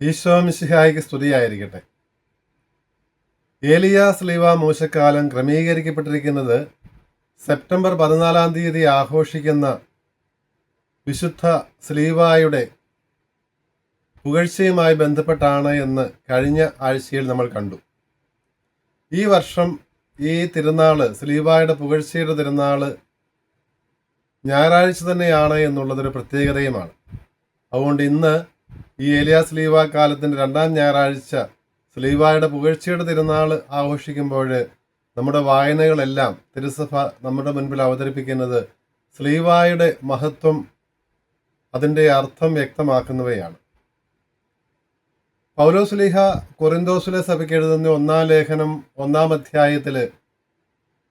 ഈശോ മിശിഹായിക്ക് സ്തുതിയായിരിക്കട്ടെ. ഏലിയ സ്ലീവ മൂശക്കാലം ക്രമീകരിക്കപ്പെട്ടിരിക്കുന്നത് സെപ്റ്റംബർ പതിനാലാം തീയതി ആഘോഷിക്കുന്ന വിശുദ്ധ സ്ലീവായുടെ പുകഴ്ചയുമായി ബന്ധപ്പെട്ടാണ് എന്ന് കഴിഞ്ഞ ആഴ്ചയിൽ നമ്മൾ കണ്ടു. ഈ വർഷം ഈ തിരുനാൾ സ്ലീവായുടെ പുകഴ്ചയുടെ തിരുനാൾ ഞായറാഴ്ച തന്നെയാണ് എന്നുള്ളതൊരു പ്രത്യേകതയുമാണ്. അതുകൊണ്ട് ഇന്ന് ഈ ഏലിയ സ്ലീവ കാലത്തിന്റെ രണ്ടാം ഞായറാഴ്ച സ്ലീവായുടെ പുകഴ്ചയുടെ തിരുനാൾ ആഘോഷിക്കുമ്പോൾ നമ്മുടെ വായനകളെല്ലാം തിരുസഭ നമ്മുടെ മുൻപിൽ അവതരിപ്പിക്കുന്നത് സ്ലീവായുടെ മഹത്വം അതിന്റെ അർത്ഥം വ്യക്തമാക്കുന്നവയാണ്. പൗലോസ്ലീഹ കൊറിന്തോസിലെ സഭയ്ക്ക് എഴുതുന്ന ഒന്നാം ലേഖനം ഒന്നാം അധ്യായത്തിൽ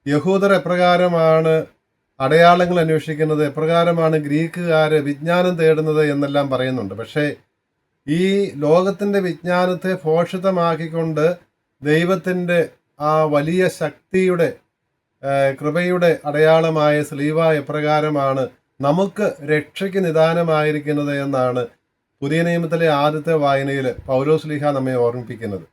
യഹൂദർ എപ്രകാരമാണ് അടയാളങ്ങൾ അന്വേഷിക്കുന്നത് എപ്രകാരമാണ് ഗ്രീക്കുകാർ വിജ്ഞാനം തേടുന്നത് എന്നെല്ലാം പറയുന്നുണ്ട്. പക്ഷേ ഈ ലോകത്തിന്റെ വിജ്ഞാനത്തെ ഭോഷിതമാക്കിക്കൊണ്ട് ദൈവത്തിന്റെ ആ വലിയ ശക്തിയുടെ കൃപയുടെ അടയാളമായ സ്ലീവ എപ്രകാരമാണ് നമുക്ക് രക്ഷയ്ക്ക് നിദാനമായിരിക്കുന്നത് എന്നാണ് പുതിയ നിയമത്തിലെ ആദ്യത്തെ വായനയിൽ പൗരോസ്ലിഹ നമ്മെ ഓർമ്മിപ്പിക്കുന്നത്.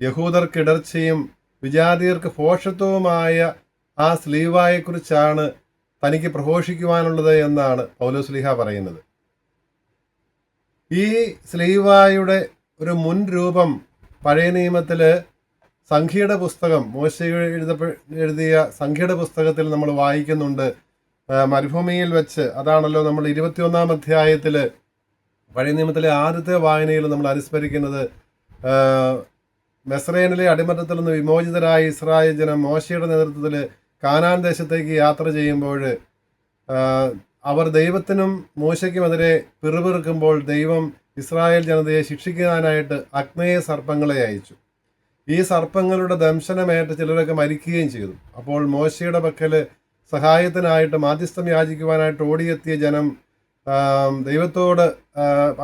യഹൂദർക്കിടർച്ചയും വിജാതിയർക്ക് പോഷത്വവുമായ ആ സ്ലീവായെക്കുറിച്ചാണ് തനിക്ക് പ്രഘോഷിക്കുവാനുള്ളത് എന്നാണ് പൗലോസ്ലിഹ പറയുന്നത്. ഈ സ്ലീവായുടെ ഒരു മുൻ രൂപം പഴയ നിയമത്തിൽ സംഖ്യയുടെ പുസ്തകം മോശ എഴുതപ്പെ എഴുതിയ സംഖ്യയുടെ പുസ്തകത്തിൽ നമ്മൾ വായിക്കുന്നുണ്ട്. മരുഭൂമിയിൽ വെച്ച് അതാണല്ലോ നമ്മൾ ഇരുപത്തിയൊന്നാം അധ്യായത്തിൽ പഴയ നിയമത്തിലെ ആദ്യത്തെ വായനയിൽ നമ്മൾ അനുസ്മരിക്കുന്നത്. മെസ്രൈനിലെ അടിമത്തത്തിൽ നിന്ന് വിമോചിതരായ ഇസ്രായേൽ ജനം മോശയുടെ നേതൃത്വത്തിൽ കാനാൻ ദേശത്തേക്ക് യാത്ര ചെയ്യുമ്പോൾ അവർ ദൈവത്തിനും മോശയ്ക്കുമെതിരെ പിറുപിറുക്കുമ്പോൾ ദൈവം ഇസ്രായേൽ ജനതയെ ശിക്ഷിക്കാനായിട്ട് അഗ്നേയ സർപ്പങ്ങളെ അയച്ചു. ഈ സർപ്പങ്ങളുടെ ദംശനമേറ്റ് ചിലരൊക്കെ മരിക്കുകയും ചെയ്തു. അപ്പോൾ മോശയുടെ പക്കൽ സഹായത്തിനായിട്ട് മാധ്യസ്ഥം യാചിക്കുവാനായിട്ട് ഓടിയെത്തിയ ജനം ദൈവത്തോട്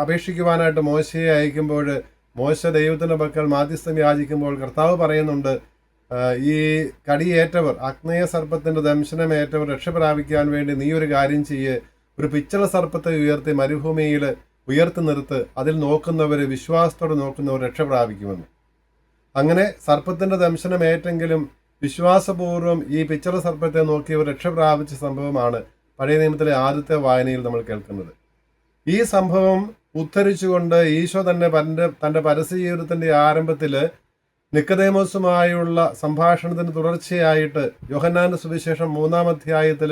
അപേക്ഷിക്കുവാനായിട്ട് മോശയെ അയക്കുമ്പോൾ മോശ ദൈവത്തിന്റെ പക്കൽ മാധ്യസ്ഥം യാചിക്കുമ്പോൾ കർത്താവ് പറയുന്നുണ്ട് ഈ കടിയേറ്റവർ അഗ്നേയ സർപ്പത്തിന്റെ ദംശനമേറ്റവർ രക്ഷ പ്രാപിക്കാൻ വേണ്ടി നീ ഒരു കാര്യം ചെയ്യ്. ഒരു പിച്ചള സർപ്പത്തെ ഉയർത്തി മരുഭൂമിയിൽ ഉയർത്തി നിർത്ത്. അതിൽ നോക്കുന്നവർ വിശ്വാസത്തോടെ നോക്കുന്നവർ രക്ഷപ്രാപിക്കുമെന്ന് അങ്ങനെ സർപ്പത്തിന്റെ ദംശനമേറ്റെങ്കിലും വിശ്വാസപൂർവം ഈ പിച്ചള സർപ്പത്തെ നോക്കിയവർ രക്ഷ പ്രാപിച്ച സംഭവമാണ് പഴയ നിയമത്തിലെ ആദ്യത്തെ വായനയിൽ നമ്മൾ കേൾക്കുന്നത്. ഈ സംഭവം ഉദ്ധരിച്ചുകൊണ്ട് ഈശോ തന്നെ തന്റെ തന്റെ പരസ്യ ജീവിതത്തിന്റെ ആരംഭത്തിൽ നിക്കതേമോസുമായുള്ള സംഭാഷണത്തിന് തുടർച്ചയായിട്ട് യോഹന്നാന്റെ സുവിശേഷം മൂന്നാം അധ്യായത്തിൽ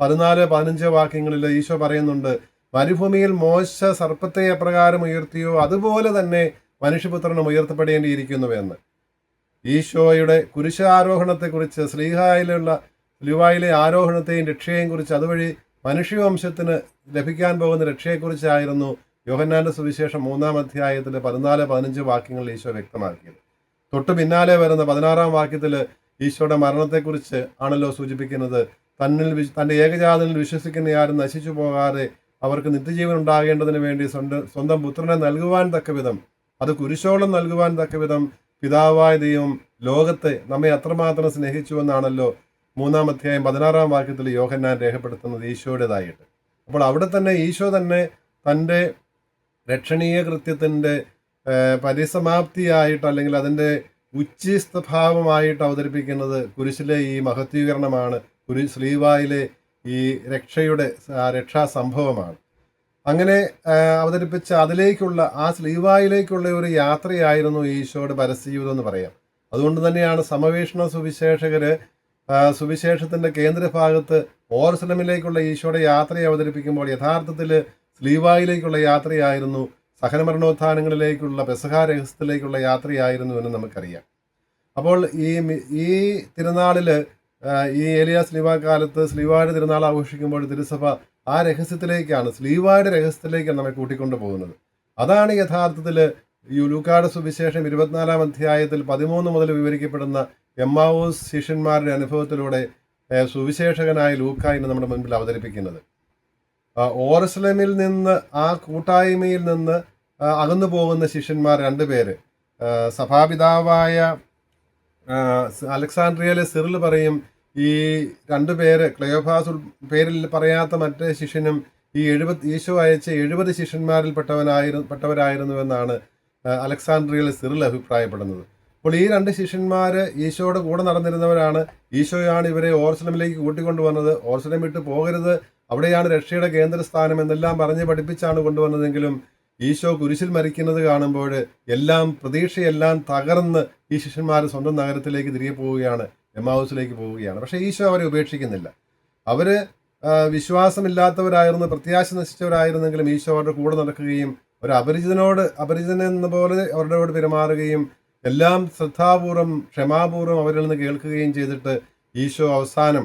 പതിനാല് പതിനഞ്ച് വാക്യങ്ങളിൽ ഈശോ പറയുന്നുണ്ട് മരുഭൂമിയിൽ മോശ സർപ്പത്തെ എപ്രകാരം ഉയർത്തിയോ അതുപോലെ തന്നെ മനുഷ്യപുത്രനും ഉയർത്തപ്പെടേണ്ടിയിരിക്കുന്നുവെന്ന് ഈശോയുടെ കുരിശാരോഹണത്തെക്കുറിച്ച് ശ്രീഹായിലുള്ള ലുവായിലെ ആരോഹണത്തെയും രക്ഷയെയും കുറിച്ച് അതുവഴി മനുഷ്യവംശത്തിന് ലഭിക്കാൻ പോകുന്ന രക്ഷയെക്കുറിച്ചായിരുന്നു യോഹന്നാന്റെ സുവിശേഷം മൂന്നാം അധ്യായത്തിലെ പതിനാല് പതിനഞ്ച് വാക്യങ്ങളിൽ ഈശോ വ്യക്തമാക്കിയത്. തൊട്ട് പിന്നാലെ വരുന്ന പതിനാറാം വാക്യത്തിൽ ഈശോയുടെ മരണത്തെക്കുറിച്ച് ആണല്ലോ സൂചിപ്പിക്കുന്നത്. തന്നിൽ തന്റെ ഏകജാതനിൽ വിശ്വസിക്കുന്ന ആരും നശിച്ചു പോകാതെ അവർക്ക് നിത്യജീവൻ ഉണ്ടാകേണ്ടതിന് വേണ്ടി സ്വന്തം സ്വന്തം പുത്രനെ നൽകുവാൻ തക്ക വിധം അത് കുരിശോളം നൽകുവാൻ തക്ക വിധം പിതാവായ ദൈവം ലോകത്തെ നമ്മെ അത്രമാത്രം സ്നേഹിച്ചു എന്നാണല്ലോ മൂന്നാം അധ്യായം പതിനാറാം വാക്യത്തിൽ യോഹന്നാൻ രേഖപ്പെടുത്തുന്നത് ഈശോയുടേതായിട്ട്. അപ്പോൾ അവിടെ തന്നെ ഈശോ തന്നെ തന്റെ രക്ഷണീയ കൃത്യത്തിന്റെ പരിസമാപ്തിയായിട്ട് അല്ലെങ്കിൽ അതിന്റെ ഉച്ചിസ്തഭാവമായിട്ട് അവതരിപ്പിക്കുന്നത് കുരിശിലെ ഈ മഹത്വീകരണമാണ്. കുരി ശ്രീവായിലെ ഈ രക്ഷയുടെ രക്ഷാ സംഭവമാണ്. അങ്ങനെ അവതരിപ്പിച്ച അതിലേക്കുള്ള ആ സ്ലീവായിലേക്കുള്ള ഒരു യാത്രയായിരുന്നു ഈശോയുടെ പരസ്യജീവിതം എന്ന് പറയാം. അതുകൊണ്ട് തന്നെയാണ് സമവേഷണ സുവിശേഷകര് സുവിശേഷത്തിന്റെ കേന്ദ്രഭാഗത്ത് ഓർസലമിലേക്കുള്ള ഈശോയുടെ യാത്രയെ അവതരിപ്പിക്കുമ്പോൾ യഥാർത്ഥത്തിൽ സ്ലീവായിലേക്കുള്ള യാത്രയായിരുന്നു സഹനമരണോത്ഥാനങ്ങളിലേക്കുള്ള പെസഹ രഹസ്യത്തിലേക്കുള്ള യാത്രയായിരുന്നു എന്ന് നമുക്കറിയാം. അപ്പോൾ ഈ ഈ തിരുനാളിൽ ഈ ഏലിയ സ്ലീവ കാലത്ത് സ്ലീവായുടെ തിരുനാൾ ആഘോഷിക്കുമ്പോൾ തിരുസഭ ആ രഹസ്യത്തിലേക്കാണ് സ്ലീവായുടെ രഹസ്യത്തിലേക്കാണ് നമ്മെ കൂട്ടിക്കൊണ്ടു പോകുന്നത്. അതാണ് യഥാർത്ഥത്തിൽ ഈ ലൂക്കാട് സുവിശേഷം ഇരുപത്തിനാലാം അധ്യായത്തിൽ പതിമൂന്ന് മുതൽ വിവരിക്കപ്പെടുന്ന എമ്മാവൂസ് ശിഷ്യന്മാരുടെ അനുഭവത്തിലൂടെ സുവിശേഷകനായ ലൂക്ക ഇന്ന് നമ്മുടെ മുൻപിൽ അവതരിപ്പിക്കുന്നത്. ആ, ഓർസ്ലമിൽ നിന്ന് ആ കൂട്ടായ്മയിൽ നിന്ന് അകന്നു പോകുന്ന ശിഷ്യന്മാർ രണ്ടുപേര്. സഭാപിതാവായ അലക്സാണ്ട്രിയയിലെ സിറിൽ പറയും ഈ രണ്ടുപേര് ക്ലയോഫാസ് പേരിൽ പറയാത്ത മറ്റേ ശിഷ്യനും ഈ എഴുപത് ഈശോ അയച്ച എഴുപത് ശിഷ്യന്മാരിൽ പെട്ടവനായിരുന്നു പെട്ടവരായിരുന്നുവെന്നാണ് ആ, അലക്സാണ്ട്രിയയിൽ സിറിൽ അഭിപ്രായപ്പെടുന്നത്. അപ്പോൾ ഈ രണ്ട് ശിഷ്യന്മാർ ഈശോയുടെ കൂടെ നടന്നിരുന്നവരാണ്. ഈശോയാണ് ഇവരെ ഓർസലമിലേക്ക് കൂട്ടിക്കൊണ്ടുവന്നത്. ഓർസലം വിട്ട് പോകരുത്. അവിടെയാണ് രക്ഷയുടെ കേന്ദ്രസ്ഥാനം എന്നെല്ലാം പറഞ്ഞ് പഠിപ്പിച്ചാണ് കൊണ്ടുവന്നതെങ്കിലും ഈശോ കുരിശിൽ മരിക്കുന്നത് കാണുമ്പോൾ എല്ലാം പ്രതീക്ഷയെല്ലാം തകർന്ന് ഈ ശിഷ്യന്മാർ സ്വന്തം നഗരത്തിലേക്ക് തിരികെ പോവുകയാണ് എമാവൂസിലേക്ക് പോവുകയാണ്. പക്ഷേ ഈശോ അവരെ ഉപേക്ഷിക്കുന്നില്ല. അവർ വിശ്വാസമില്ലാത്തവരായിരുന്ന പ്രത്യാശ നശിച്ചവരായിരുന്നെങ്കിലും ഈശോ അവരുടെ കൂടെ നടക്കുകയും ഒരു അപരിചിതനോട് അപരിചിതൻ എന്ന പോലെ അവരോട് പെരുമാറുകയും എല്ലാം ശ്രദ്ധാപൂർവം ക്ഷമാപൂർവം അവരിൽ നിന്ന് കേൾക്കുകയും ചെയ്തിട്ട് ഈശോ അവസാനം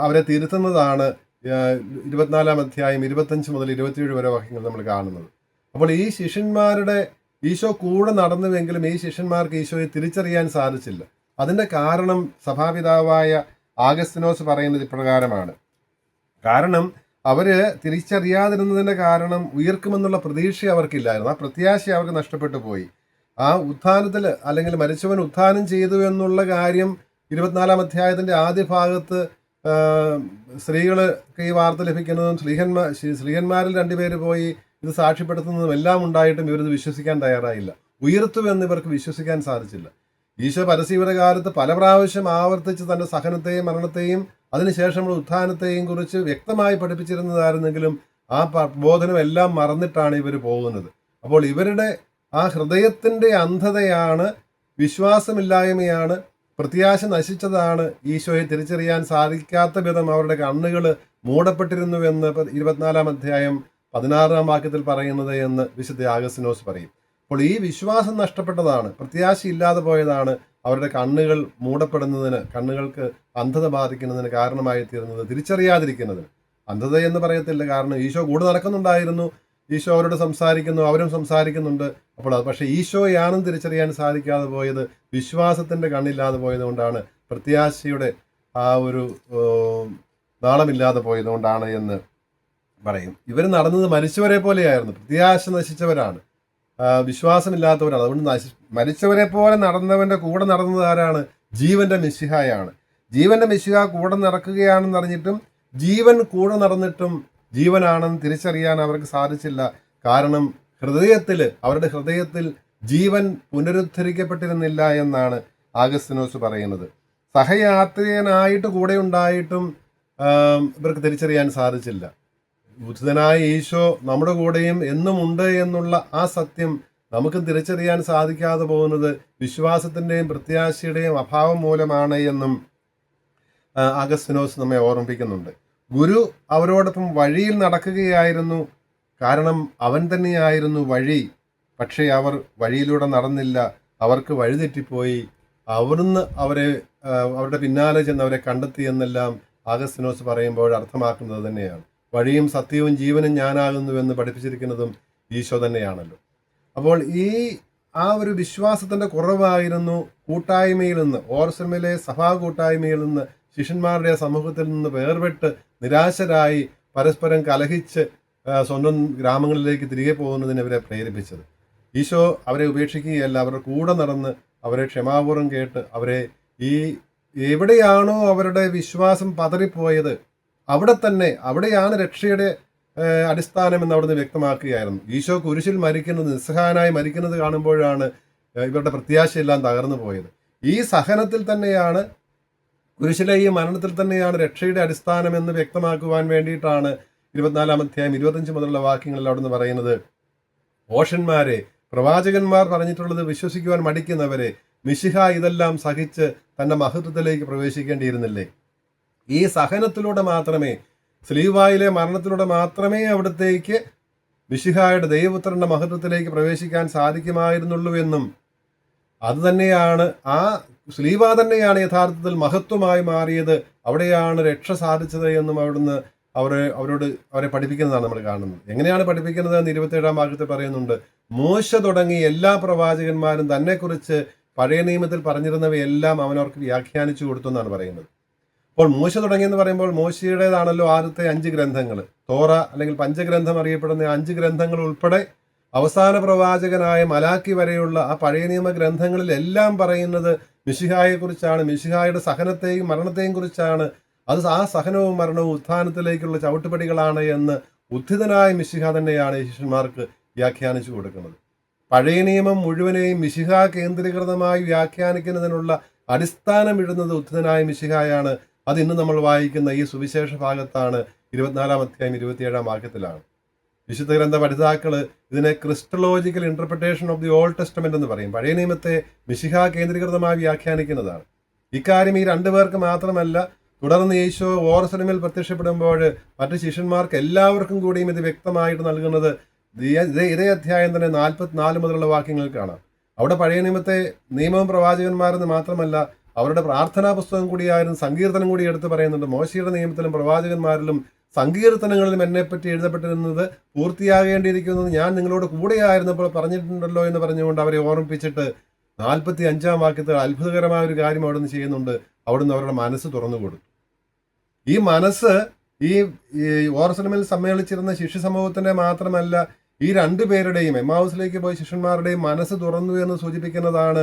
അവരെ തിരുത്തുന്നതാണ് ഇരുപത്തിനാലാം അധ്യായം ഇരുപത്തഞ്ച് മുതൽ ഇരുപത്തിയേഴ് വരെ വാക്യങ്ങൾ നമ്മൾ കാണുന്നത്. അപ്പോൾ ഈ ശിഷ്യന്മാരുടെ ഈശോ കൂടെ നടന്നുവെങ്കിലും ഈ ശിഷ്യന്മാർക്ക് ഈശോയെ തിരിച്ചറിയാൻ സാധിച്ചില്ല. അതിന്റെ കാരണം സഭാപിതാവായ ആഗസ്തിനോസ് പറയുന്നത് ഇപ്രകാരമാണ്. കാരണം അവർ തിരിച്ചറിയാതിരുന്നതിന്റെ കാരണം ഉയർക്കുമെന്നുള്ള പ്രതീക്ഷ അവർക്കില്ലായിരുന്നു. ആ പ്രത്യാശ അവർക്ക് നഷ്ടപ്പെട്ടു പോയി. ആ ഉത്ഥാനത്തിൽ അല്ലെങ്കിൽ മരിച്ചവൻ ഉത്ഥാനം ചെയ്തു എന്നുള്ള കാര്യം ഇരുപത്തിനാലാം അധ്യായത്തിന്റെ ആദ്യ ഭാഗത്ത് സ്ത്രീകൾക്ക് ഈ വാർത്ത ലഭിക്കുന്നതും സ്ത്രീഹന്മാർ സ്ത്രീഹന്മാരിൽ രണ്ടുപേര് പോയി ഇത് സാക്ഷ്യപ്പെടുത്തുന്നതും എല്ലാം ഉണ്ടായിട്ടും ഇവരിത് വിശ്വസിക്കാൻ തയ്യാറായില്ല. ഉയർത്തു എന്ന് ഇവർക്ക് വിശ്വസിക്കാൻ സാധിച്ചില്ല. ഈശോ പരസ്യയുടെ കാലത്ത് പല പ്രാവശ്യം ആവർത്തിച്ച് തന്റെ സഹനത്തെയും മരണത്തെയും അതിനുശേഷമുള്ള ഉത്ഥാനത്തെയും കുറിച്ച് വ്യക്തമായി പഠിപ്പിച്ചിരുന്നതായിരുന്നെങ്കിലും ആ ബോധനം എല്ലാം മറന്നിട്ടാണ് ഇവർ പോകുന്നത്. അപ്പോൾ ഇവരുടെ ആ ഹൃദയത്തിന്റെ അന്ധതയാണ് വിശ്വാസമില്ലായ്മയാണ് പ്രത്യാശ നശിച്ചതാണ് ഈശോയെ തിരിച്ചറിയാൻ സാധിക്കാത്ത വിധം അവരുടെ കണ്ണുകൾ മൂടപ്പെട്ടിരുന്നുവെന്ന് ഇരുപത്തിനാലാം അധ്യായം പതിനാറാം വാക്യത്തിൽ പറയുന്നത് എന്ന് വിശുദ്ധ ആഗസ്റ്റിനോസ് പറയും. അപ്പോൾ ഈ വിശ്വാസം നഷ്ടപ്പെട്ടതാണ് പ്രത്യാശ ഇല്ലാതെ പോയതാണ് അവരുടെ കണ്ണുകൾ മൂടപ്പെടുന്നതിന് കണ്ണുകൾക്ക് അന്ധത ബാധിക്കുന്നതിന് കാരണമായി തീരുന്നത് തിരിച്ചറിയാതിരിക്കുന്നതിന്. അന്ധത എന്ന് പറയത്തില്ല കാരണം ഈശോ കൂടെ നടക്കുന്നുണ്ടായിരുന്നു. ഈശോ അവരോട് സംസാരിക്കുന്നു അവരും സംസാരിക്കുന്നുണ്ട്. അപ്പോൾ അത് പക്ഷേ ഈശോയാണെന്ന് തിരിച്ചറിയാൻ സാധിക്കാതെ പോയത് വിശ്വാസത്തിന്റെ കണ്ണില്ലാതെ പോയതുകൊണ്ടാണ്. പ്രത്യാശയുടെ ആ ഒരു നാളമില്ലാതെ പോയതുകൊണ്ടാണ് എന്ന് പറയും. ഇവർ നടന്നത് മരിച്ചവരെ പോലെയായിരുന്നു. പ്രത്യാശ നശിച്ചവരാണ്. വിശ്വാസമില്ലാത്തവരാണ്. അതുകൊണ്ട് നശി മരിച്ചവരെ പോലെ നടന്നവന്റെ കൂടെ നടന്നത് ആരാണ്? ജീവന്റെ മിശിഹായാണ്. ജീവന്റെ മിശിഹ കൂടെ നടക്കുകയാണെന്ന് അറിഞ്ഞിട്ടും ജീവൻ കൂടെ നടന്നിട്ടും ജീവനാണെന്ന് തിരിച്ചറിയാൻ അവർക്ക് സാധിച്ചില്ല. കാരണം ഹൃദയത്തിൽ അവരുടെ ഹൃദയത്തിൽ ജീവൻ പുനരുദ്ധരിക്കപ്പെട്ടിരുന്നില്ല എന്നാണ് ആഗസ്തിനോസ് പറയുന്നത്. സഹയാത്രികനായിട്ട് കൂടെ ഉണ്ടായിട്ടും ഇവർക്ക് തിരിച്ചറിയാൻ സാധിച്ചില്ല. ബുദ്ധനായ ഈശോ നമ്മുടെ കൂടെയും എന്നും ഉണ്ട് എന്നുള്ള ആ സത്യം നമുക്ക് തിരിച്ചറിയാൻ സാധിക്കാതെ പോകുന്നത് വിശ്വാസത്തിന്റെയും പ്രത്യാശയുടെയും അഭാവം മൂലമാണ് എന്നും അഗസ്തിനോസ് നമ്മെ ഓർമ്മിപ്പിക്കുന്നുണ്ട്. ഗുരു അവരോടൊപ്പം വഴിയിൽ നടക്കുകയായിരുന്നു. കാരണം അവൻ തന്നെയായിരുന്നു വഴി. പക്ഷേ അവർ വഴിയിലൂടെ നടന്നില്ല. അവർക്ക് വഴിതെറ്റിപ്പോയി. അവിടുന്ന് അവരെ അവരുടെ പിന്നാലെ ചെന്ന് അവരെ കണ്ടെത്തി എന്നെല്ലാം ആഗസ്തിനോസ് പറയുമ്പോൾ അർത്ഥമാക്കുന്നത് തന്നെയാണ്. വഴിയും സത്യവും ജീവനും ഞാനാകുന്നുവെന്ന് പഠിപ്പിച്ചിരിക്കുന്നതും ഈശോ തന്നെയാണല്ലോ. അപ്പോൾ ഈ ആ ഒരു വിശ്വാസത്തിന്റെ കുറവായിരുന്നു കൂട്ടായ്മയിൽ നിന്ന് ഓർസമിലെ സഭാ കൂട്ടായ്മയിൽ നിന്ന് ശിഷ്യന്മാരുടെ സമൂഹത്തിൽ നിന്ന് വേർപെട്ട് നിരാശരായി പരസ്പരം കലഹിച്ച് സ്വന്തം ഗ്രാമങ്ങളിലേക്ക് തിരികെ പോകുന്നതിന് അവരെ പ്രേരിപ്പിച്ചത്. ഈശോ അവരെ ഉപേക്ഷിക്കുകയല്ല അവരുടെ കൂടെ നടന്ന് അവരെ ക്ഷമാപൂർവം കേട്ട് അവരെ ഈ എവിടെയാണോ അവരുടെ വിശ്വാസം പതറിപ്പോയത് അവിടെ തന്നെ അവിടെയാണ് രക്ഷയുടെ അടിസ്ഥാനമെന്ന് അവിടുന്ന് വ്യക്തമാക്കുകയായിരുന്നു. ഈശോ കുരിശിൽ മരിക്കുന്നത് നിസ്സഹായനായി മരിക്കുന്നത് കാണുമ്പോഴാണ് ഇവരുടെ പ്രത്യാശയെല്ലാം തകർന്നു പോയത് ഈ സഹനത്തിൽ തന്നെയാണ് കുരിശിലെ ഈ മരണത്തിൽ തന്നെയാണ് രക്ഷയുടെ അടിസ്ഥാനം എന്ന് വ്യക്തമാക്കുവാൻ വേണ്ടിയിട്ടാണ് ഇരുപത്തിനാലാം അധ്യായം ഇരുപത്തഞ്ച് മുതലുള്ള വാക്യങ്ങളിൽ അവിടുന്ന് പറയുന്നത്. ഓഷന്മാരെ പ്രവാചകന്മാർ പറഞ്ഞിട്ടുള്ളത് വിശ്വസിക്കുവാൻ മടിക്കുന്നവരെ മിശിഹ ഇതെല്ലാം സഹിച്ച് തന്റെ മഹത്വത്തിലേക്ക് പ്രവേശിക്കേണ്ടിയിരുന്നില്ലേ? ഈ സഹനത്തിലൂടെ മാത്രമേ സ്ലീവായിലെ മരണത്തിലൂടെ മാത്രമേ അവിടത്തേക്ക് മിശിഹായുടെ ദൈവപുത്രന്റെ മഹത്വത്തിലേക്ക് പ്രവേശിക്കാൻ സാധിക്കുമായിരുന്നുള്ളൂ എന്നും അതുതന്നെയാണ് ആ സ്ലീവ തന്നെയാണ് യഥാർത്ഥത്തിൽ മഹത്വമായി മാറിയത്. അവിടെയാണ് രക്ഷ സാധിച്ചത് എന്നും അവിടുന്ന് അവരെ അവരോട് അവരെ പഠിപ്പിക്കുന്നതാണ് നമ്മൾ കാണുന്നത്. എങ്ങനെയാണ് പഠിപ്പിക്കുന്നത് എന്ന് ഇരുപത്തേഴാം ഭാഗത്തിൽ പറയുന്നുണ്ട്. മോശ തുടങ്ങി എല്ലാ പ്രവാചകന്മാരും തന്നെക്കുറിച്ച് പഴയ നിയമത്തിൽ പറഞ്ഞിരുന്നവയെല്ലാം അവനവർക്ക് വ്യാഖ്യാനിച്ചു കൊടുത്തു എന്നാണ് പറയുന്നത്. അപ്പോൾ മോശ തുടങ്ങിയെന്ന് പറയുമ്പോൾ മോശയുടേതാണല്ലോ ആദ്യത്തെ അഞ്ച് ഗ്രന്ഥങ്ങൾ. തോറ അല്ലെങ്കിൽ പഞ്ചഗ്രന്ഥം അറിയപ്പെടുന്ന അഞ്ച് ഗ്രന്ഥങ്ങൾ ഉൾപ്പെടെ അവസാന പ്രവാചകനായ മലാക്കി വരെയുള്ള ആ പഴയ നിയമ ഗ്രന്ഥങ്ങളിലെല്ലാം പറയുന്നത് മിഷിഹായെക്കുറിച്ചാണ് മിശിഹായുടെ സഹനത്തെയും മരണത്തെയും കുറിച്ചാണ്. അത് ആ സഹനവും മരണവും ഉത്ഥാനത്തിലേക്കുള്ള ചവിട്ടുപടികളാണ് എന്ന് ഉദ്ധിതനായ മിശിഹ തന്നെയാണ് ശിഷ്യന്മാർക്ക് വ്യാഖ്യാനിച്ചു കൊടുക്കുന്നത്. പഴയ നിയമം മുഴുവനെയും മിശിഹ കേന്ദ്രീകൃതമായി വ്യാഖ്യാനിക്കുന്നതിനുള്ള അടിസ്ഥാനം അടിസ്ഥാനമിടുന്നത് ഉദ്ധിതനായ മിശിഹായാണ്. അത് ഇന്ന് നമ്മൾ വായിക്കുന്ന ഈ സുവിശേഷ ഭാഗത്താണ്. ഇരുപത്തിനാലാം അധ്യായം ഇരുപത്തിയേഴാം വാക്യത്തിലാണ്. വിശുദ്ധ ഗ്രന്ഥ പഠിതാക്കൾ ഇതിനെ christological interpretation of the Old Testament എന്ന് പറയും. പഴയ നിയമത്തെ മിശിഹ കേന്ദ്രീകൃതമായി വ്യാഖ്യാനിക്കുന്നതാണ്. ഇക്കാര്യം ഈ രണ്ടുപേർക്ക് മാത്രമല്ല തുടർന്ന് യേശോ ഓർസലമിൽ പ്രത്യക്ഷപ്പെടുമ്പോൾ മറ്റ് ശിഷ്യന്മാർക്ക് എല്ലാവർക്കും കൂടിയും ഇത് വ്യക്തമായിട്ട് നൽകുന്നത് ഇതേ ഇതേ അധ്യായം തന്നെ നാൽപ്പത്തിനാല് മുതലുള്ള വാക്യങ്ങൾ കാണാം. അവിടെ പഴയ നിയമത്തെ നിയമവും പ്രവാചകന്മാരെന്ന് മാത്രമല്ല അവരുടെ പ്രാർത്ഥനാ പുസ്തകം കൂടിയായിരുന്നു സങ്കീർത്തനം കൂടി എടുത്ത് പറയുന്നുണ്ട്. മോശയുടെ നിയമത്തിലും പ്രവാചകന്മാരിലും സങ്കീർത്തനങ്ങളിലും എന്നെപ്പറ്റി എഴുതപ്പെട്ടിരുന്നത് പൂർത്തിയാകേണ്ടിയിരിക്കുന്നത് ഞാൻ നിങ്ങളോട് കൂടെയായിരുന്നപ്പോൾ പറഞ്ഞിട്ടുണ്ടല്ലോ എന്ന് പറഞ്ഞുകൊണ്ട് അവരെ ഓർമ്മിപ്പിച്ചിട്ട് നാൽപ്പത്തി അഞ്ചാം വാക്യത്തിൽ അത്ഭുതകരമായ ഒരു കാര്യം അവിടുന്ന് ചെയ്യുന്നുണ്ട്. അവിടുന്ന് അവരുടെ മനസ്സ് തുറന്നു കൊടുത്തു ഈ മനസ്സ് ഈ ഓർസലമിൽ സമ്മേളിച്ചിരുന്ന ശിഷ്യ സമൂഹത്തിന്റെ മാത്രമല്ല ഈ രണ്ടു പേരുടെയും എമാവൂസിലേക്ക് പോയ ശിഷ്യന്മാരുടെയും മനസ്സ് തുറന്നു എന്ന് സൂചിപ്പിക്കുന്നതാണ്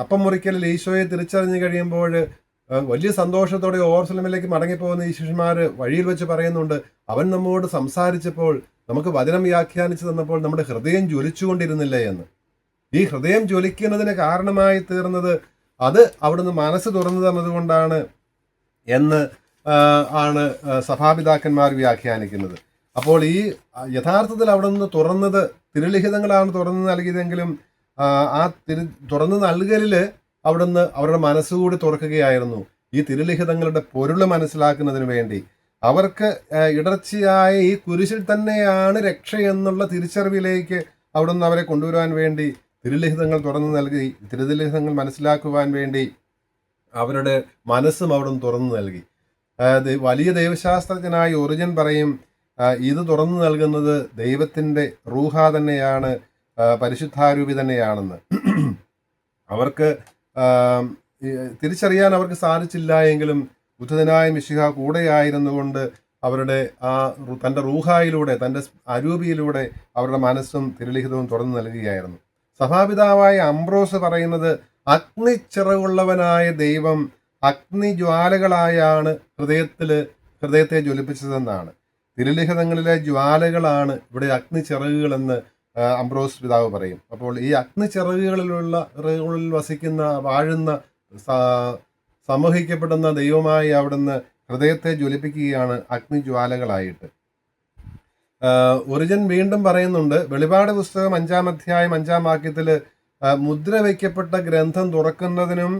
അപ്പം മുറിക്കലിൽ ഈശോയെ തിരിച്ചറിഞ്ഞു കഴിയുമ്പോൾ വലിയ സന്തോഷത്തോടെ ഓർസലമിലേക്ക് മടങ്ങിപ്പോകുന്ന ഈ ശിഷ്യന്മാർ വഴിയിൽ വെച്ച് പറയുന്നുണ്ട്. അവൻ നമ്മോട് സംസാരിച്ചപ്പോൾ നമുക്ക് വചനം വ്യാഖ്യാനിച്ചു തന്നപ്പോൾ നമ്മുടെ ഹൃദയം ജ്വലിച്ചുകൊണ്ടിരുന്നില്ലേ എന്ന്. ഈ ഹൃദയം ജ്വലിക്കുന്നതിന് കാരണമായി തീർന്നത് അത് അവിടുന്ന് മനസ്സ് തുറന്നു തന്നതുകൊണ്ടാണ് എന്ന് ആണ് സഭാപിതാക്കന്മാർ വ്യാഖ്യാനിക്കുന്നത്. അപ്പോൾ ഈ യഥാർത്ഥത്തിൽ അവിടെ നിന്ന് തുറന്നത് തിരുലിഖിതങ്ങളാണ് തുറന്നു നൽകിയതെങ്കിലും ആ, തിരു തുറന്നു നൽകലിൽ അവിടുന്ന് അവരുടെ മനസ്സുകൂടി തുറക്കുകയായിരുന്നു. ഈ തിരുലിഖിതങ്ങളുടെ പൊരുൾ മനസ്സിലാക്കുന്നതിന് വേണ്ടി. അവർക്ക് ഇടർച്ചയായ ഈ കുരിശിൽ തന്നെയാണ് രക്ഷ എന്നുള്ള തിരിച്ചറിവിലേക്ക് അവിടുന്ന് അവരെ കൊണ്ടുവരാൻ വേണ്ടി തിരുലിഖിതങ്ങൾ തുറന്നു നൽകി തിരുലിഖിതങ്ങൾ മനസ്സിലാക്കുവാൻ വേണ്ടി അവരുടെ മനസ്സും അവിടുന്ന് തുറന്നു നൽകി. വലിയ ദൈവശാസ്ത്രജ്ഞനായ ഒറിജിൻ പറയും ഇത് തുറന്നു നൽകുന്നത് ദൈവത്തിന്റെ റൂഹ തന്നെയാണ് പരിശുദ്ധാരൂപി തന്നെയാണെന്ന്. അവർക്ക് തിരിച്ചറിയാൻ അവർക്ക് സാധിച്ചില്ല എങ്കിലും ബുദ്ധനായ മിശിഹ കൂടെയായിരുന്നുകൊണ്ട് അവരുടെ ആ തന്റെ റൂഹായിലൂടെ തന്റെ അരൂപിയിലൂടെ അവരുടെ മനസ്സും തിരലിഖിതവും തുറന്നു നൽകുകയായിരുന്നു. സഭാപിതാവായ അംബ്രോസ് പറയുന്നത് അഗ്നിച്ചിറവുള്ളവനായ ദൈവം അഗ്നിജ്വാലകളായാണ് ഹൃദയത്തിൽ ഹൃദയത്തെ ജ്വലിപ്പിച്ചതെന്നാണ്. തിരലിഖിതങ്ങളിലെ ജ്വാലകളാണ് ഇവിടെ അഗ്നിച്ചിറകുകളെന്ന് അംബ്രോസ് പിതാവ് പറയും. അപ്പോൾ ഈ അഗ്നി അഗ്നിച്ചിറകുകളിലുള്ള റുകളിൽ വസിക്കുന്ന വാഴുന്ന സമൂഹിക്കപ്പെടുന്ന ദൈവമായി അവിടുന്ന് ഹൃദയത്തെ ജ്വലിപ്പിക്കുകയാണ് അഗ്നിജ്വാലകളായിട്ട് ജ്വാലകളായിട്ട്. ഒറിജിൻ വീണ്ടും പറയുന്നുണ്ട് വെളിപാട് പുസ്തകം അഞ്ചാം അധ്യായം അഞ്ചാം വാക്യത്തിൽ മുദ്ര വയ്ക്കപ്പെട്ട ഗ്രന്ഥം തുറക്കുന്നതിനും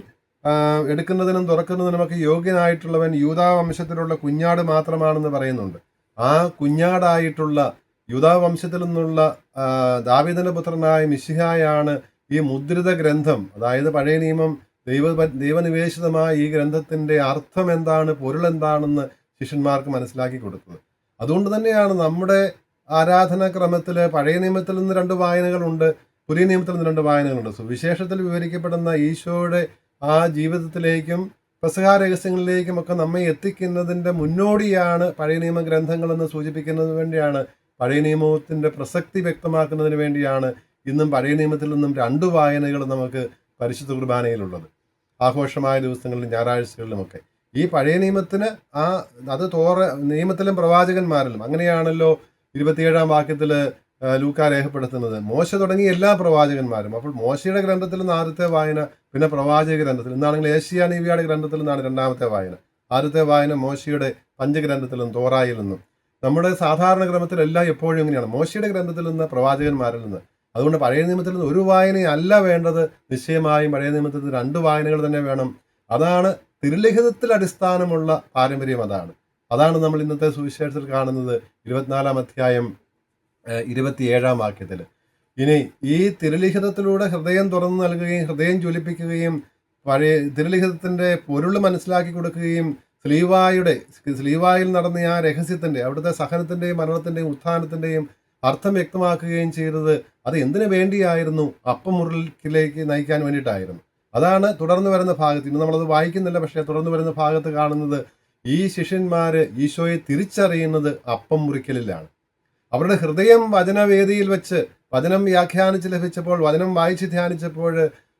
എടുക്കുന്നതിനും തുറക്കുന്നതിനുമൊക്കെ യോഗ്യനായിട്ടുള്ളവൻ യൂതാ വംശത്തിലുള്ള കുഞ്ഞാട് മാത്രമാണെന്ന് പറയുന്നുണ്ട്. ആ കുഞ്ഞാടായിട്ടുള്ള യൂതാ വംശത്തിൽ നിന്നുള്ള ദാവിദന പുത്രനായ മിശിഹായാണ് ഈ മുദ്രിത ഗ്രന്ഥം അതായത് പഴയ നിയമം ദൈവ ദൈവനിവേശിതമായ ഈ ഗ്രന്ഥത്തിന്റെ അർത്ഥം എന്താണ് പൊരുൾ എന്താണെന്ന് ശിഷ്യന്മാർക്ക് മനസ്സിലാക്കി കൊടുത്തത്. അതുകൊണ്ട് തന്നെയാണ് നമ്മുടെ ആരാധനാക്രമത്തിൽ പഴയ നിയമത്തിൽ നിന്ന് രണ്ട് വായനകളുണ്ട് പുതിയ നിയമത്തിൽ നിന്ന് രണ്ട് വായനകളുണ്ട്. സുവിശേഷത്തിൽ വിവരിക്കപ്പെടുന്ന ഈശോയുടെ ആ ജീവിതത്തിലേക്കും പ്രസഹാ രഹസ്യങ്ങളിലേക്കും ഒക്കെ നമ്മെ എത്തിക്കുന്നതിന്റെ മുന്നോടിയാണ് പഴയ നിയമ ഗ്രന്ഥങ്ങളെന്ന് സൂചിപ്പിക്കുന്നതിന് വേണ്ടിയാണ് പഴയ നിയമത്തിന്റെ പ്രസക്തി വ്യക്തമാക്കുന്നതിന് വേണ്ടിയാണ് ഇന്നും പഴയ നിയമത്തിൽ നിന്നും രണ്ട് വായനകൾ നമുക്ക് പരിശുദ്ധ കുർബാനയിലുള്ളത്. ആഘോഷമായ ദിവസങ്ങളിലും ഞായറാഴ്ചകളിലുമൊക്കെ ഈ പഴയ നിയമത്തിന് ആ അത് തോറ നിയമത്തിലും പ്രവാചകന്മാരിലും അങ്ങനെയാണല്ലോ ഇരുപത്തിയേഴാം വാക്യത്തിൽ ലൂക്ക രേഖപ്പെടുത്തുന്നത്. മോശ തുടങ്ങിയ എല്ലാ പ്രവാചകന്മാരും അപ്പോൾ മോശയുടെ ഗ്രന്ഥത്തിൽ നിന്ന് ആദ്യത്തെ വായന പിന്നെ പ്രവാചക ഗ്രന്ഥത്തിൽ. ഇന്നാണെങ്കിൽ ഏഷ്യ നീവിയുടെ ഗ്രന്ഥത്തിൽ നിന്നാണ് രണ്ടാമത്തെ വായന. ആദ്യത്തെ വായന മോശയുടെ പഞ്ചഗ്രന്ഥത്തിൽ തോറായിൽ നിന്നും. നമ്മുടെ സാധാരണ ക്രമത്തിലെല്ലാം എപ്പോഴും ഇങ്ങനെയാണ്. മോശയുടെ ഗ്രന്ഥത്തിൽ നിന്ന് പ്രവാചകന്മാരിൽ നിന്ന്. അതുകൊണ്ട് പഴയ നിയമത്തിൽ നിന്ന് ഒരു വായനയല്ല വേണ്ടത്. നിശ്ചയമായും പഴയ നിയമത്തിൽ നിന്ന് രണ്ട് വായനകൾ തന്നെ വേണം. അതാണ് തിരുലിഖിതത്തിൽ അടിസ്ഥാനമുള്ള പാരമ്പര്യം അതാണ്. അതാണ് നമ്മൾ ഇന്നത്തെ സുവിശേഷത്തിൽ കാണുന്നത് ഇരുപത്തിനാലാം അധ്യായം ഇരുപത്തിയേഴാം വാക്യത്തിൽ. ഇനി ഈ തിരുലിഖിതത്തിലൂടെ ഹൃദയം തുറന്നു നൽകുകയും ഹൃദയം ജ്വലിപ്പിക്കുകയും പഴയ തിരുലിഖിതത്തിന്റെ പൊരുൾ മനസ്സിലാക്കി കൊടുക്കുകയും സ്ലീവായുടെ സ്ലീവായിൽ നടന്ന ആ രഹസ്യത്തിന്റെ അവിടുത്തെ സഹനത്തിന്റെയും മരണത്തിന്റെയും ഉത്ഥാനത്തിന്റെയും അർത്ഥം വ്യക്തമാക്കുകയും ചെയ്തത് അത് എന്തിനു വേണ്ടിയായിരുന്നു അപ്പം മുറിലേക്ക് നയിക്കാൻ വേണ്ടിയിട്ടായിരുന്നു. അതാണ് തുടർന്ന് വരുന്ന ഭാഗത്ത് ഇന്ന് നമ്മളത് വായിക്കുന്നില്ല പക്ഷേ തുടർന്ന് വരുന്ന ഭാഗത്ത് കാണുന്നത് ഈ ശിഷ്യന്മാർ ഈശോയെ തിരിച്ചറിയുന്നത് അപ്പം മുറിക്കലിലാണ്. അവരുടെ ഹൃദയം വചനവേദിയിൽ വെച്ച് വചനം വ്യാഖ്യാനിച്ച് ലഭിച്ചപ്പോൾ വചനം വായിച്ച് ധ്യാനിച്ചപ്പോൾ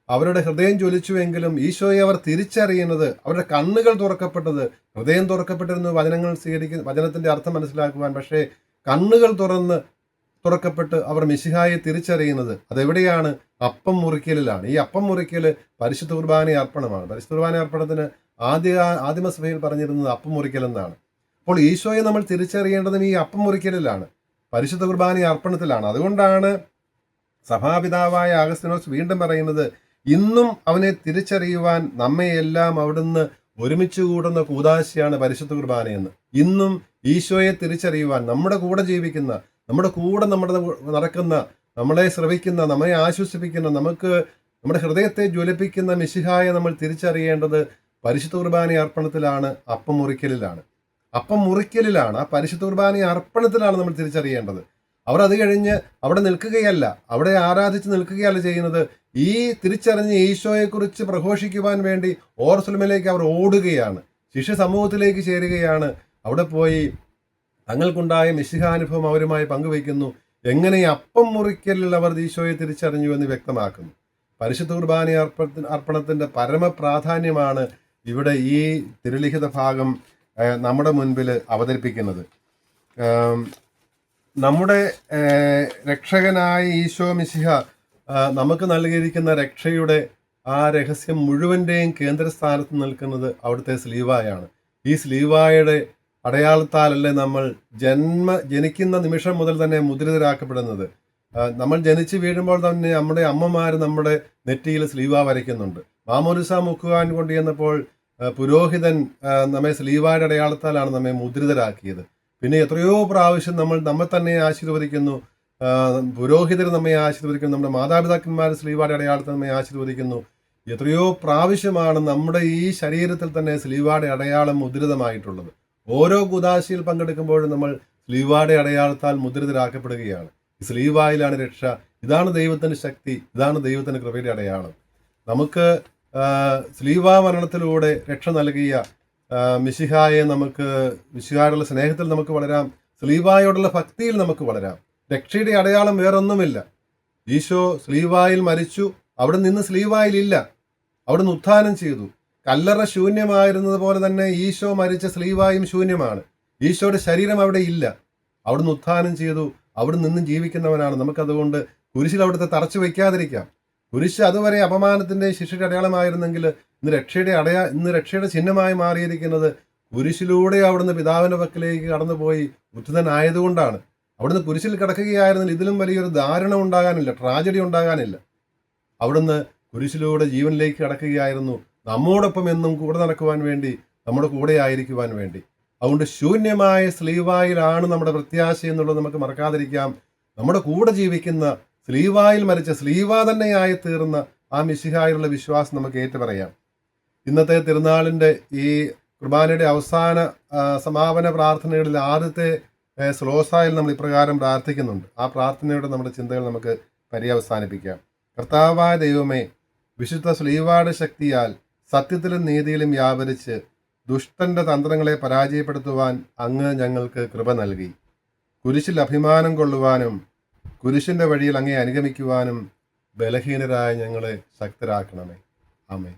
അവരുടെ ഹൃദയം ജ്വലിച്ചുവെങ്കിലും ഈശോയെ അവർ തിരിച്ചറിയുന്നത് അവരുടെ കണ്ണുകൾ തുറക്കപ്പെട്ടത് ഹൃദയം തുറക്കപ്പെട്ടിരുന്നു വചനങ്ങൾ സ്വീകരിക്കുന്ന വചനത്തിന്റെ അർത്ഥം മനസ്സിലാക്കുവാൻ പക്ഷേ കണ്ണുകൾ തുറന്ന് തുറക്കപ്പെട്ട് അവർ മിശിഹായെ തിരിച്ചറിയുന്നത് അതെവിടെയാണ്? അപ്പം മുറിക്കലിലാണ്. ഈ അപ്പം മുറിക്കൽ പരിശുദ്ധ കുർബാന അർപ്പണമാണ്. പരിശുദ്ധ കുർബാന അർപ്പണത്തിന് ആദ്യ ആദിമസഭയിൽ പറഞ്ഞിരുന്നത് അപ്പം മുറിക്കൽ എന്നാണ്. അപ്പോൾ ഈശോയെ നമ്മൾ തിരിച്ചറിയേണ്ടതും ഈ അപ്പം മുറിക്കലിലാണ്. പരിശുദ്ധ കുർബാന അർപ്പണത്തിലാണ്. അതുകൊണ്ടാണ് സഭാപിതാവായ ആഗസ്റ്റിനോസ് വീണ്ടും പറയുന്നത് ഇന്നും അവനെ തിരിച്ചറിയുവാൻ നമ്മയെല്ലാം അവിടുന്ന് ഒരുമിച്ച് കൂടുന്ന കൂതാശയാണ് പരിശുദ്ധ കുർബാനയെന്ന് ഇന്നും ഈശോയെ തിരിച്ചറിയുവാൻ നമ്മുടെ കൂടെ ജീവിക്കുന്ന നമ്മുടെ കൂടെ നമ്മുടെ നടക്കുന്ന നമ്മളെ ശ്രവിക്കുന്ന നമ്മെ ആശ്വസിപ്പിക്കുന്ന നമുക്ക് നമ്മുടെ ഹൃദയത്തെ ജ്വലിപ്പിക്കുന്ന മിശിഹായ നമ്മൾ തിരിച്ചറിയേണ്ടത് പരിശുദ്ധ കുർബാന അർപ്പണത്തിലാണ് അപ്പം മുറിക്കലിലാണ്. അപ്പം മുറിക്കലിലാണ്. ആ പരിശുദ്ധ കുർബാന അർപ്പണത്തിലാണ് നമ്മൾ തിരിച്ചറിയേണ്ടത്. അവർ അത് കഴിഞ്ഞ് അവിടെ നിൽക്കുകയല്ല. അവിടെ ആരാധിച്ച് നിൽക്കുകയല്ല ചെയ്യുന്നത്. ഈ തിരിച്ചറിഞ്ഞ് ഈശോയെക്കുറിച്ച് പ്രഘോഷിക്കുവാൻ വേണ്ടി ഓർസുലമിലേക്ക് അവർ ഓടുകയാണ്. ശിഷ്യ സമൂഹത്തിലേക്ക് ചേരുകയാണ്. അവിടെ പോയി തങ്ങൾക്കുണ്ടായ മിശിഹാനുഭവം അവരുമായി പങ്കുവയ്ക്കുന്നു. എങ്ങനെ അപ്പം മുറിക്കലുള്ള അവർ ഈശോയെ തിരിച്ചറിഞ്ഞു എന്ന് വ്യക്തമാക്കുന്നു. പരിശുദ്ധ കുർബാന അർപ്പണ അർപ്പണത്തിന്റെ പരമ പ്രാധാന്യമാണ് ഇവിടെ ഈ തിരുലിഖിത ഭാഗം നമ്മുടെ മുൻപിൽ അവതരിപ്പിക്കുന്നത്. നമ്മുടെ രക്ഷകനായ ഈശോ മിശിഹ നമുക്ക് നൽകിയിരിക്കുന്ന രക്ഷയുടെ ആ രഹസ്യം മുഴുവന്റെയും കേന്ദ്രസ്ഥാനത്ത് നിൽക്കുന്നത് അവിടുത്തെ സ്ലീവായാണ്. ഈ സ്ലീവായുടെ അടയാളത്താലല്ലേ നമ്മൾ ജന്മ ജനിക്കുന്ന നിമിഷം മുതൽ തന്നെ മുദ്രിതരാക്കപ്പെടുന്നത്. നമ്മൾ ജനിച്ച് വീഴുമ്പോൾ തന്നെ നമ്മുടെ അമ്മമാർ നമ്മുടെ നെറ്റിയിൽ സ്ലീവ വരയ്ക്കുന്നുണ്ട്. മാമോരുസ മുക്കുവാൻ കൊണ്ട് ചെന്നപ്പോൾ പുരോഹിതൻ നമ്മെ സ്ലീവായുടെ അടയാളത്താലാണ് നമ്മെ മുദ്രിതരാക്കിയത്. പിന്നെ എത്രയോ പ്രാവശ്യം നമ്മൾ നമ്മെ തന്നെ ആശീർവദിക്കുന്നു. പുരോഹിതർ നമ്മെ ആശീർവദിക്കുന്നു. നമ്മുടെ മാതാപിതാക്കന്മാർ സ്ലീവാടി അടയാളത്തിൽ നമ്മെ ആശീർവദിക്കുന്നു. എത്രയോ പ്രാവശ്യമാണ് നമ്മുടെ ഈ ശരീരത്തിൽ തന്നെ സ്ലീവാടി അടയാളം മുദ്രിതമായിട്ടുള്ളത് ഓരോ കുദാശയിൽ പങ്കെടുക്കുമ്പോഴും നമ്മൾ സ്ലീവാടി അടയാളത്താൽ മുദ്രിതരാക്കപ്പെടുകയാണ്. സ്ലീവായിലാണ് രക്ഷ. ഇതാണ് ദൈവത്തിന്റെ ശക്തി. ഇതാണ് ദൈവത്തിന്റെ കൃപയുടെ അടയാളം. നമുക്ക് സ്ലീവാ മരണത്തിലൂടെ രക്ഷ നൽകിയ മിശിഹായെ നമുക്ക് മിശിഹായോടുള്ള സ്നേഹത്തിൽ നമുക്ക് വളരാം. സ്ലീവായോടുള്ള ഭക്തിയിൽ നമുക്ക് വളരാം. രക്ഷയുടെ അടയാളം വേറൊന്നുമില്ല. ഈശോ സ്ലീവായിൽ മരിച്ചു. അവിടെ നിന്ന് സ്ലീവായിൽ ഇല്ല അവിടുന്ന് ഉത്ഥാനം ചെയ്തു. കല്ലറ ശൂന്യമായിരുന്നത് പോലെ തന്നെ ഈശോ മരിച്ച സ്ലീവായും ശൂന്യമാണ്. ഈശോയുടെ ശരീരം അവിടെ ഇല്ല. അവിടുന്ന് ഉത്ഥാനം ചെയ്തു. അവിടെ നിന്നും ജീവിക്കുന്നവനാണ്. നമുക്കതുകൊണ്ട് കുരിശിൽ അവിടുത്തെ തറച്ചു വയ്ക്കാതിരിക്കാം. കുരിശ് അതുവരെ അപമാനത്തിന്റെ ശിക്ഷയുടെ അടയാളമായിരുന്നെങ്കിൽ ഇന്ന് രക്ഷയുടെ അടയാ ഇന്ന് രക്ഷയുടെ ചിഹ്നമായി മാറിയിരിക്കുന്നത് കുരിശിലൂടെ അവിടുന്ന് പിതാവിന്റെ പക്കലേക്ക് കടന്നുപോയി ഉറ്റുതനായതുകൊണ്ടാണ് അവിടുന്ന് കുരിശിൽ കിടക്കുകയായിരുന്നു ഇതിലും വലിയൊരു ധാരണ ഉണ്ടാകാനില്ല ട്രാജഡി ഉണ്ടാകാനില്ല. അവിടുന്ന് കുരിശിലൂടെ ജീവനിലേക്ക് കടക്കുകയായിരുന്നു നമ്മോടൊപ്പം എന്നും കൂടെ നടക്കുവാൻ വേണ്ടി നമ്മുടെ കൂടെ ആയിരിക്കുവാൻ വേണ്ടി. അതുകൊണ്ട് ശൂന്യമായ സ്ലീവായിലാണ് നമ്മുടെ പ്രത്യാശ എന്നുള്ളത് നമുക്ക് മറക്കാതിരിക്കാം. നമ്മുടെ കൂടെ ജീവിക്കുന്ന സ്ലീവായിൽ മരിച്ച സ്ലീവ തന്നെയായി തീർന്ന ആ മിശിഹായുള്ള വിശ്വാസം നമുക്ക് ഏറ്റുപറയാം ഇന്നത്തെ തിരുനാളിന്റെ ഈ കുർബാനയുടെ അവസാന സമാപന പ്രാർത്ഥനകളിൽ ആദ്യത്തെ സ്ലോസായിൽ നമ്മൾ ഇപ്രകാരം പ്രാർത്ഥിക്കുന്നുണ്ട്. ആ പ്രാർത്ഥനയുടെ നമ്മുടെ ചിന്തകൾ നമുക്ക് പര്യവസാനിപ്പിക്കാം. കർത്താവായ ദൈവമേ വിശുദ്ധ സ്ലീവാട് ശക്തിയാൽ സത്യത്തിലും നീതിയിലും വ്യാപരിച്ച് ദുഷ്ടന്റെ തന്ത്രങ്ങളെ പരാജയപ്പെടുത്തുവാൻ അങ്ങ് ഞങ്ങൾക്ക് കൃപ നൽകി. കുരിശിൽ അഭിമാനം കൊള്ളുവാനും കുരിശിന്റെ വഴിയിൽ അങ്ങേ അനുഗമിക്കുവാനും ബലഹീനരായ ഞങ്ങളെ ശക്തരാക്കണമേ. ആമേ